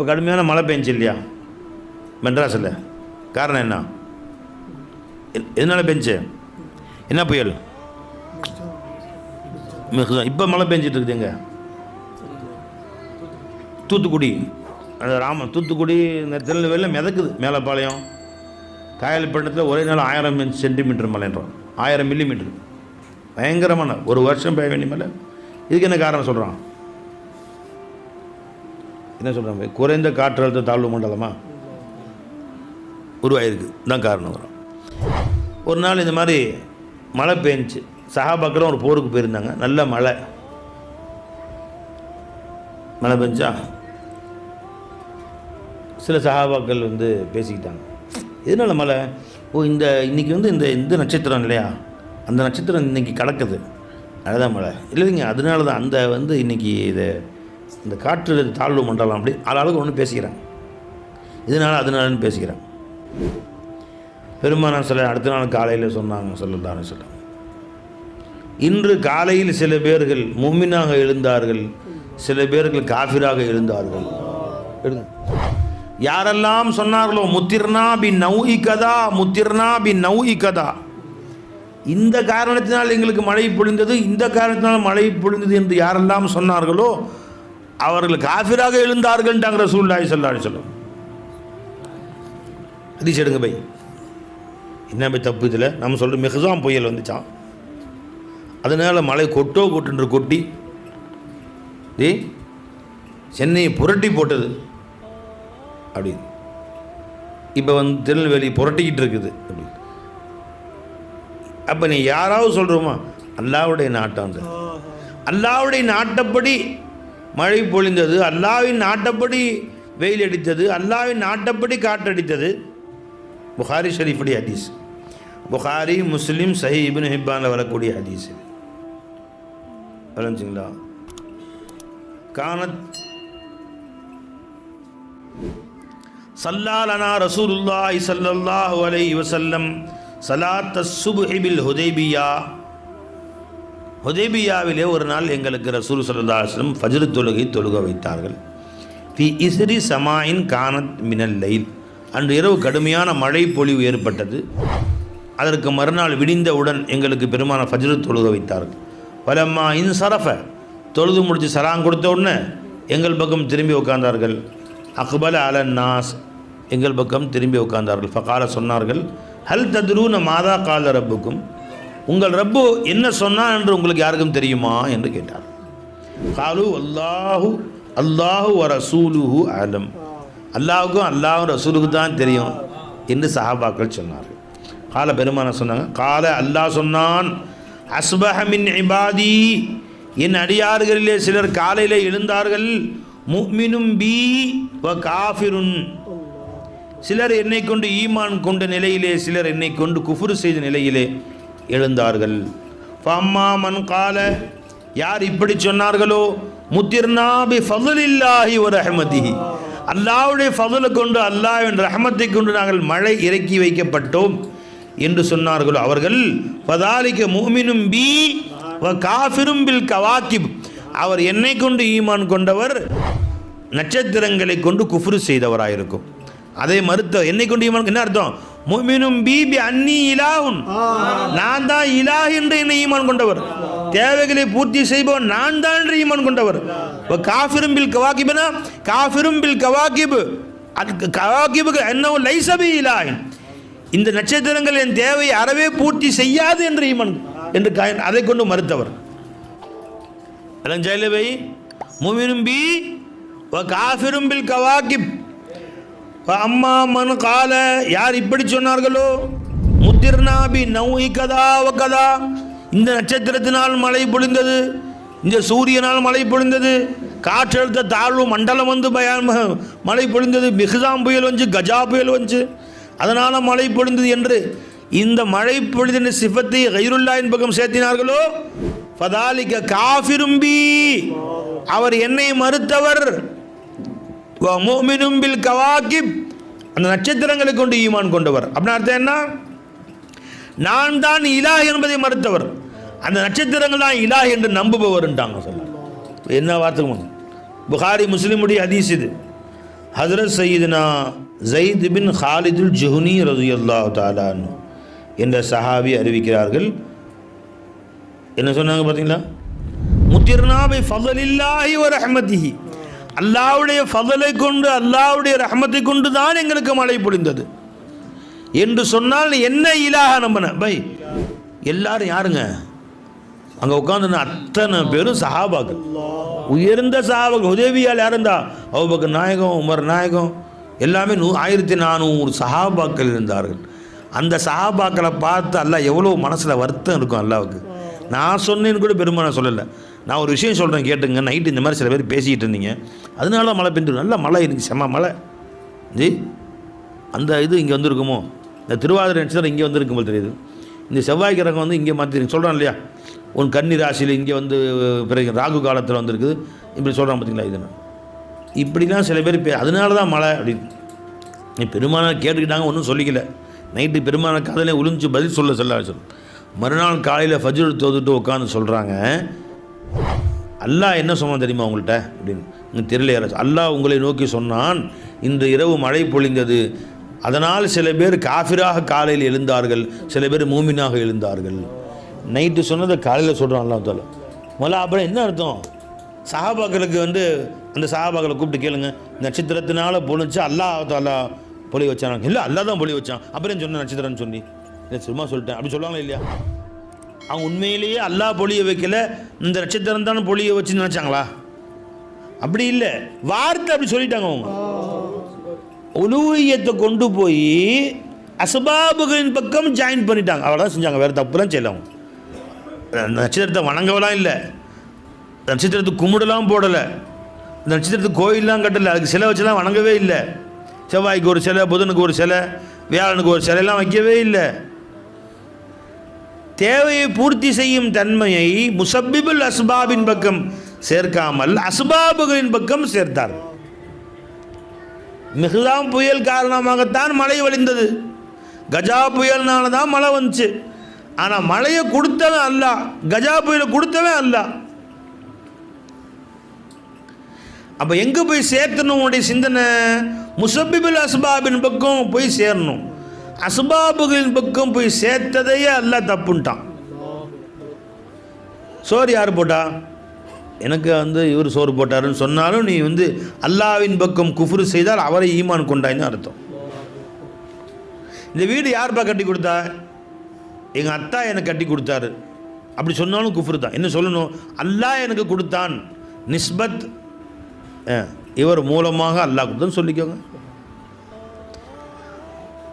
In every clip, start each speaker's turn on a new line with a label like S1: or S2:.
S1: இப்போ கடுமையான மழை பெஞ்சு இல்லையா மெட்ராஸில். காரணம் என்ன? எதனால் எதனால பெஞ்சு? என்ன புயல்? இப்போ மழை பெஞ்சிட்டு இருக்குதுங்க தூத்துக்குடி. அந்த ராமன் தூத்துக்குடி இந்த திருநெல்வேலியில் மிதக்குது. மேலப்பாளையம். காயல்பட்டினத்தில் ஒரே நாள் ஆயிரம் சென்டிமீட்டர் மலைன்றோம் ஆயிரம் மில்லிமீட்டர் பயங்கரமான ஒரு வருஷம் பெய்ய வேண்டிய மலை இதுக்கு என்ன காரணம் சொல்கிறான் என்ன சொல்கிறாங்க குறைந்த காற்றழுத்த தாழ்வு மண்டலமா? உருவாயிருக்கு. தான் காரணம் வரும். ஒரு நாள் இந்த மாதிரி மழை பெஞ்சிச்சு சகாபாக்களும் ஒரு போருக்கு போயிருந்தாங்க. நல்ல மழை. மழை பெஞ்சா சில சகாபாக்கள் வந்து பேசிக்கிட்டாங்க. எதனால மழை? ஓ இந்த இன்னைக்கு வந்து இந்த இந்த நட்சத்திரம் இல்லையா? அந்த நட்சத்திரம் இன்னைக்கு கடக்குது அதுதான் மழை. இல்லைங்க அதனால தான் அந்த வந்து இன்னைக்கு இது இந்த காற்று தாழ்வு மண்டலம் அப்படி ஆளாளுக்கு ஒன்று பேசிக்கிறாங்க. இதனால் அதனாலன்னு பேசிக்கிறாங்க. பெருமானார் சில அடுத்த நாள் காலையில் சொன்னாங்க சொல்லலான்னு சொல்ல இன்று காலையில் சில பேர்கள் மும்மினாக எழுந்தார்கள் சில பேர்கள் காஃபிராக எழுந்தார்கள். எழுங்க. யாரெல்லாம் சொன்னார்களோ முத்திர்னா பி நௌஇ கதா முத்திர்னா பி நௌஇ கதா. இந்த காரணத்தினால் எங்களுக்கு மழை பொழிந்தது இந்த காரணத்தினால் மழை பொழிந்தது என்று யாரெல்லாம் சொன்னார்களோ அவர்கள் காஃபிராக எழுந்தார்கள்ன்றாங்க ரசூல்லாய் சொல்லாடி சொல்லும் ஹதீஸ் எடுங்க பை. என்ன பை தப்பு இதில்? நம்ம சொல்கிற மிகசாம் புயல் வந்துச்சான் அதனால் மழை கொட்டோ கொட்டுன்ற கொட்டி டே சென்னையை புரட்டி போட்டது. அப்படி. இப்போ வந்து திருநெல்வேலி புரட்டிக்கிட்டு இருக்குது. அப்படி. அப்போ நீ யாராவது சொல்கிறோமா அல்லாவுடைய நாட்டம் அந்த அல்லாவுடைய நாட்டப்படி மழை பொழிந்தது அல்லாவின் நாட்டப்படி வெயில் அடித்தது அல்லாவின் நாட்டப்படி காற்றடித்தது. புகாரி ஷரீஃபுடைய ஹதீஸ். புகாரி முஸ்லீம் சஹி இபின் ஹிப்பானில் வரக்கூடிய ஹதீஸ் இது. காணத் கானத் சல்லாலனா ரசூலுல்லாஹி ஸல்லல்லாஹு அலைஹி வசல்லம் சலாத் சுப்ஹி பில் ஹுதைபியா ஹுதைபியாவிலே ஒரு நாள் எங்களுக்கு ரசூல் ஸல்லல்லாஹு ஃபஜ்ரு தொழுகை தொழுக வைத்தார்கள். தி இஸ்ரி சமாயின் கானத் மினல் லைல். அன்று இரவு கடுமையான மழை பொழிவு ஏற்பட்டது. அதற்கு மறுநாள் விடிந்தவுடன் எங்களுக்கு பெருமான ஃபஜ்ரு தொழுக வைத்தார்கள். பலம்மா இன்சரஃப தொழுது முடித்து சலாம் கொடுத்த உடனே எங்கள் பக்கம் திரும்பி உட்கார்ந்தார்கள். அக்பல அலன் நாஸ். எங்கள் பக்கம் திரும்பி உட்கார்ந்தார்கள். ஃபகால சொன்னார்கள் ஹல் தத்ரூன மாதா கால ரப்புக்கும்? உங்கள் ரப்பு என்ன சொன்னான் என்று உங்களுக்கு யாருக்கும் தெரியுமா என்று கேட்டார். காலு அல்லாஹு அல்லாஹு ரசூலுஹு அலம். அல்லாஹுக்கும் அல்லாஹ் ரசூலுக்கு தான் தெரியும் என்று சஹாபாக்கள் சொன்னார்கள். கால பெருமான சொன்னாங்க கால அல்லாஹ் சொன்னான் அஸ்பஹமின் இபாதி. என் அடியார்களிலே சிலர் காலையில் எழுந்தார்கள் முக்மினும் பி வ காஃபிருன். சிலர் என்னை கொண்டு ஈமான் கொண்ட நிலையிலே சிலர் என்னை கொண்டு குஃபுரு செய்த நிலையிலே எழுந்தார்கள். ஃபம்மா மன் கால யார் இப்படி சொன்னார்களோ? முத்திர்னாபி ஃபதுலில்லாஹி ஒரு அஹமதி அல்லாவுடைய ஃபதுலை கொண்டு அல்லாஹ்வின் ரஹமத்தை கொண்டு நாங்கள் மழை இறக்கி வைக்கப்பட்டோம் என்று சொன்னார்களோ? அவர்கள் பதாலிக்க மூமினும் பி வ காஃபிரும் பில் கவாக்கிப் அவர் என்னை கொண்டு ஈமான் கொண்டவர் நட்சத்திரங்களை கொண்டு குஃப்ரு செய்தவராயிருக்கும். அதை மறுத்த என்னை கொண்டு ஈமான் என்ன அர்த்தம்? முமினும் பீபி அன்னி இலாவுன். நான் தான் இலா என்று என்னை ஈமான் கொண்டவர். தேவைகளை பூர்த்தி செய்பவன் நான் தான் என்று ஈமான் கொண்டவர். காஃபிரும் பில் கவாக்கிப்னா காஃபிரும் பில் கவாக்கிப் அது கவாக்கிபுக்கு என்ன லைசபி இலாயின் இந்த நட்சத்திரங்கள் என் தேவையை அறவே பூர்த்தி செய்யாது என்று ஈமான் என்று அதை கொண்டு மறுத்தவர். அலன் ஜெயலவை முமினும் பி காஃபிரும் பில் கவாக்கிப் அம்மா மன் கால யார் இப்படி சொன்னார்களோ? முத்திர்னாபி நௌஇ கதா வ கதா. இந்த நட்சத்திரத்தினால் மழை பொழிந்தது இந்த சூரியனால் மழை பொழிந்தது காற்றழுத்த தாழ்வு மண்டலம் வந்து பயான் மழை பொழிந்தது மிகுதாம் புயல் வந்து கஜா புயல் வந்து அதனால் மழை பொழிந்தது என்று இந்த மழை பொழிதின் சிஃபத்தை கைருல்லாயின் பக்கம் சேர்த்தினார்களோ? பதாலிக்க காஃபிரும்பி அவர் என்னை மறுத்தவர். மோமினும் பில் கவாக்கிப் அந்த நட்சத்திரங்களை கொண்டு ஈமான் கொண்டவர். அப்படின்னு அர்த்தம் என்ன? நான் தான் இலா என்பதை மறுத்தவர். அந்த நட்சத்திரங்கள் தான் இலா என்று நம்புபவர்ன்ட்டாங்க சொல்ல என்ன வார்த்தை புகாரி முஸ்லிமுடைய ஹதீஸ் இது. ஹசரத் சயீதுனா ஜயித் பின் ஹாலிதுல் ஜுஹுனி ரதியல்லாஹு தாலான் என்ற சஹாபி அறிவிக்கிறார்கள். என்ன சொன்னாங்க பார்த்தீங்களா? முத்திர்னாபை ஃபதலில்லாஹி வ ரஹ்மதிஹி அல்லாவுடைய ஃபதலை கொண்டு அல்லாவுடைய ரஹமத்தை கொண்டு தான் எங்களுக்கு மழை பொழிந்தது. என்று சொன்னால் என்ன இலாக நம்பின? பை எல்லாரும் யாருங்க? அங்கே உட்காந்து அத்தனை பேரும் சஹாபாக்கள். உயர்ந்த சஹாபாக்கள் உதவியால் யாருந்தா? அவுபக்கர் நாயகம் உமர் நாயகம் எல்லாமே நூ ஆயிரத்தி நானூறு சஹாபாக்கள் இருந்தார்கள். அந்த சஹாபாக்களை பார்த்து அல்லாஹ் எவ்வளோ மனசில் வருத்தம் இருக்கும் அல்லாவுக்கு. நான் சொன்னேன்னு கூட பெருமான சொல்லலை. நான் ஒரு விஷயம் சொல்கிறேன் கேட்டுங்க. நைட்டு இந்த மாதிரி சில பேர் பேசிக்கிட்டு இருந்தீங்க. அதனால தான் மழை பெஞ்சு நல்ல மழை இருந்துச்சு செம்ம மழை. ஜி அந்த இது இங்கே வந்திருக்குமோ? இந்த திருவாதிரை நட்சத்திரம் இங்கே வந்திருக்கும் போல் தெரியுது. இந்த செவ்வாய் கிரகம் வந்து இங்கே மாற்றி சொல்கிறான் இல்லையா? உன் கன்னி ராசியில் இங்கே வந்து பிறகு ராகு காலத்தில் வந்திருக்குது. இப்படி சொல்கிறான் பார்த்தீங்களா இதுன்னு இப்படிலாம் சில பேர் பே அதனால தான் மழை அப்படின்னு. நீ பெருமான கேட்டுக்கிட்டாங்க ஒன்றும் சொல்லிக்கல. நைட்டு பெருமான காதலே உளிஞ்சு பதில் சொல்ல சொல்ல மறுநாள் காலையில் ஃபஜ்ரு தோதுட்டு உட்காந்து சொல்கிறாங்க அல்லாஹ் என்ன சொன்னான் தெரியுமா உங்கள்கிட்ட அப்படின்னு. தெரியல யாராச்சும். அல்லாஹ் உங்களை நோக்கி சொன்னான் இன்று இரவு மழை பொழிந்தது. அதனால் சில பேர் காஃபிராக காலையில் எழுந்தார்கள் சில பேர் மூமினாக எழுந்தார்கள். நைட்டு சொன்னதை காலையில் சொல்கிறான் அல்லாஹ் தால முதல்ல அப்புறம் என்ன அர்த்தம்? சஹாபாக்களுக்கு வந்து அந்த சஹாபாக்களை கூப்பிட்டு கேளுங்க. நட்சத்திரத்தினால பொழிச்சு அல்லாஹ் தாலா பொழி வச்சாங்க. இல்லை அல்லாஹ் தான் பொழி வச்சான். அப்புறம் சொன்ன நட்சத்திரம்னு சொல்லி இல்லை சும்மா சொல்லிட்டேன். அப்படி சொல்லுவாங்களா இல்லையா? அவங்க உண்மையிலேயே அல்லாஹ் பொழிய வைக்கல. இந்த நட்சத்திரம் தான் பொழிய வச்சுன்னு நினச்சாங்களா? அப்படி இல்லை. வார்த்தை அப்படி சொல்லிட்டாங்க அவங்க. உலூயத்தை கொண்டு போய் அசபாபுகளின் பக்கம் ஜாயின் பண்ணிட்டாங்க. அவ்வளோதான் செஞ்சாங்க. வேறு தப்புலாம் செய்யல அவங்க. நட்சத்திரத்தை வணங்கவெல்லாம் இல்லை. நட்சத்திரத்துக்கு கும்பிடலாம் போடலை. இந்த நட்சத்திரத்துக்கு கோயிலெலாம் கட்டலை. அதுக்கு சிலை வச்செல்லாம் வணங்கவே இல்லை. செவ்வாய்க்கு ஒரு சிலை புதனுக்கு ஒரு சிலை வியாழனுக்கு ஒரு சிலையெல்லாம் வைக்கவே இல்லை. தேவையை பூர்த்தி செய்யும் தன்மையை முசப்பிபுல் அஸ்பாபின் பக்கம் சேர்க்காமல் அஸ்பாபுகளின் பக்கம் சேர்த்தார். மிகுதாம் புயல் காரணமாகத்தான் மழை வழிந்தது. கஜா புயல்னால தான் மழை வந்துச்சு. ஆனால் மழையை கொடுத்தவன் அல்ல. கஜா புயலை கொடுத்தவன் அல்ல. அப்போ எங்கே போய் சேர்த்தணும் உன்னுடைய சிந்தனை? முசப்பிபுல் அஸ்பாபின் பக்கம் போய் சேரணும். அசுபாபுகளின் பக்கம் போய் சேர்த்ததையே அல்ல தப்புன்ட்டான். சோறு யார் போட்டா? எனக்கு வந்து இவர் சோறு போட்டாருன்னு சொன்னாலும் நீ வந்து அல்லாவின் பக்கம் குஃபுரு செய்தால் அவரை ஈமான் கொண்டாயின்னு அர்த்தம். இந்த வீடு யார்ப்பா கட்டி கொடுத்தா? எங்கள் அத்தா எனக்கு கட்டி கொடுத்தாரு. அப்படி சொன்னாலும் குஃபுரு தான். என்ன சொல்லணும்? அல்லாஹ் எனக்கு கொடுத்தான். நிஸ்பத் இவர் மூலமாக அல்லாஹ் கொடுத்தான்னு சொல்லிக்கோங்க.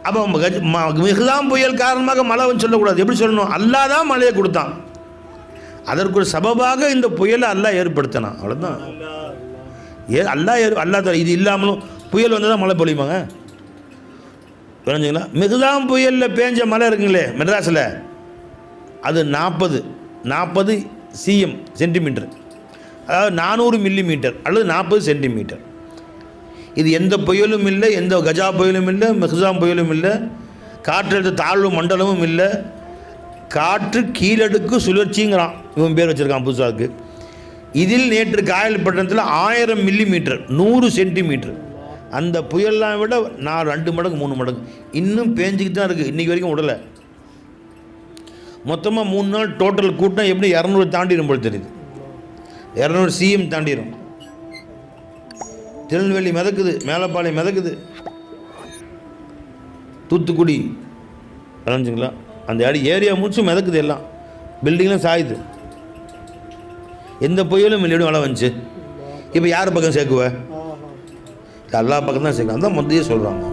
S1: அப்போ கஜ- மிகுதாம் புயல் காரணமாக மழை வந்து சொல்லக்கூடாது. எப்படி சொல்லணும்? அல்லாஹ் தான் மழையை கொடுத்தான். அதற்கு ஒரு சபபாக இந்த புயலை அல்லாஹ் ஏற்படுத்தினான். அவ்வளோதான் ஏ அல்லாஹ் ஏற் அல்லாஹ் தர இது இல்லாமலும் புயல் வந்து தான் மழை பொழியுமாங்க புரிஞ்சுங்களா? மிகுதாம் புயலில் பேஞ்ச மழை இருக்குங்களே மெட்ராஸில். அது நாற்பது நாற்பது சிஎம் சென்டிமீட்டர். அதாவது நானூறு மில்லி மீட்டர் அல்லது நாற்பது சென்டிமீட்டர். இது எந்த புயலும் இல்லை எந்த கஜா புயலும் இல்லை மிகுதாம் புயலும் இல்லை. காற்றழுத்த தாழ்வு மண்டலமும் இல்லை. காற்று கீழடுக்கு சுழற்சிங்கிறான். இவன் பேர் வச்சுருக்கான் புதுசாக்கு. இதில் நேற்று காயல்பட்டினத்தில் ஆயிரம் மில்லி மீட்டர் நூறு சென்டிமீட்டர் அந்த புயல்லாம் விட நான் ரெண்டு மடங்கு மூணு மடங்கு. இன்னும் பேஞ்சிக்கிட்டு தான் இருக்குது இன்றைக்கி வரைக்கும் விடலை. மொத்தமாக மூணு நாள் டோட்டல் கூட்டம் எப்படி இரநூறு தாண்டிடும் போல் தெரியுது. இரநூறு சிஎம் தாண்டிடும் திருநெல்வேலி மிதக்குது மேலப்பாளையம் மிதக்குது. தூத்துக்குடி புரிஞ்சுங்களா அந்த அடி ஏரியா முடிச்சும் மிதக்குது எல்லாம். பில்டிங்லாம் சாயுது. எந்த புயலும் இல்லையும் வலை வந்துச்சு. இப்போ யார் பக்கம் சேர்க்குவ? எல்லா பக்கம் தான் சேர்க்கலாம் அதான் முந்தையே சொல்கிறாங்க